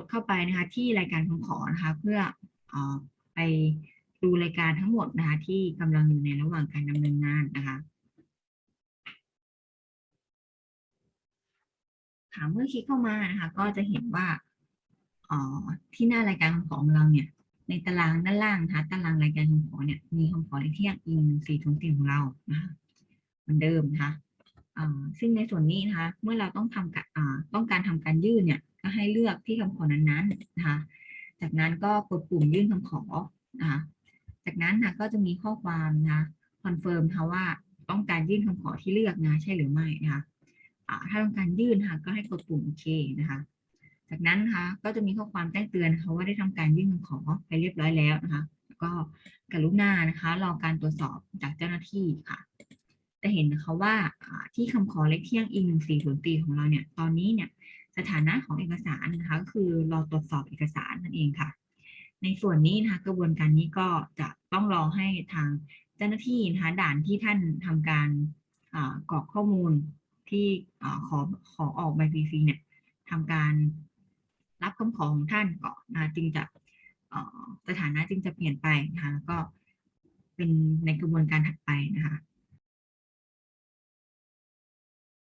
ดเข้าไปนะคะ ที่รายการคำขอนะคะ เพื่ออไปดูรายการทั้งหมดนะคะ ที่กำลังอยู่ในระหว่างการดำเนินงานนะคะค่ะเมื่อคลิกเข้ามานะคะ ก็จะเห็นว่าอ่อที่หน้ารายการคำขอของเราเนี่ย ในตารางด้านล่างนะคะตารางรายการคำขอเนี่ยมีคำขอเลขที่อิงสี่ทุนสี่ของเรานะคะเหมือนเดิมนะคะเอ่อซึ่งในส่วนนี้นะคะ เมื่อเราต้องทำกะอ่าต้องการทำการยื่นเนี่ย ก็ให้เลือกที่คำขอนั้นๆนะคะ จากนั้นก็กดปุ่มยื่นคำขอนะคะ จากนั้นนะก็จะมีข้อความนะคะคอนเฟิร์มนะคะว่าต้องการยื่นคำขอที่เลือกนะใช่หรือไม่นะคะถ้าต้องการยื่นนะคะก็ให้กดปุ่มโอเคนะคะ จากนั้นนะคะก็จะมีข้อความแจ้งเตือนนะคะว่าได้ทำการยื่นคำขอไปเรียบร้อยแล้วนะคะก็กรุณานะคะรอการตรวจสอบจากเจ้าหน้าที่ค่ะ จะเห็นนะคะว่าที่คำขอเลขที่อ้างอิงสี่ศูนย์ปีของเราเนี่ยตอนนี้เนี่ย สถานะของเอกสารนะคะก็คือรอตรวจสอบเอกสารนั่นเองค่ะ ในส่วนนี้นะคะกระบวนการนี้ก็จะต้องรอให้ทางเจ้าหน้าที่นะคะด่านที่ท่านทำการกรอกข้อมูลที่ขอขอออกใบฟรีๆเนี่ยทำการรับคำขอของท่านก่อนนะจึงจะสถานะจึงจะเปลี่ยนไปนะคะแล้วก็เป็นในกระบวนการถัดไปนะคะ